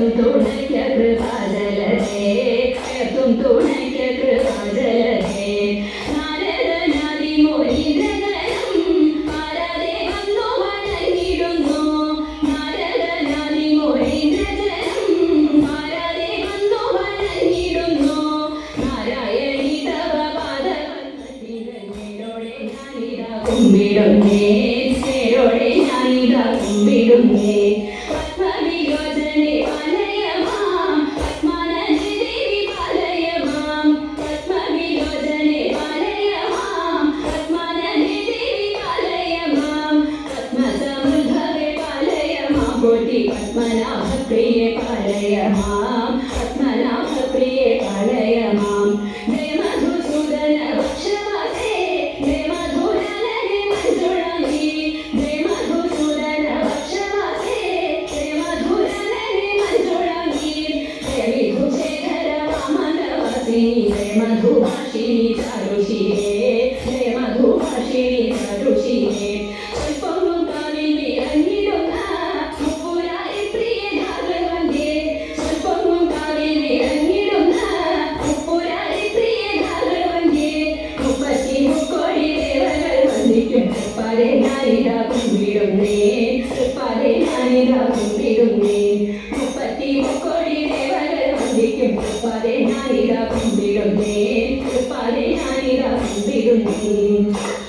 Entonces, ಶ್ರೀಮದ್ಭುಭಾಷಿಣಿ ಚ കുമ്പിടും പല ഞാനിതാ കുമ്പിടുന്നേ.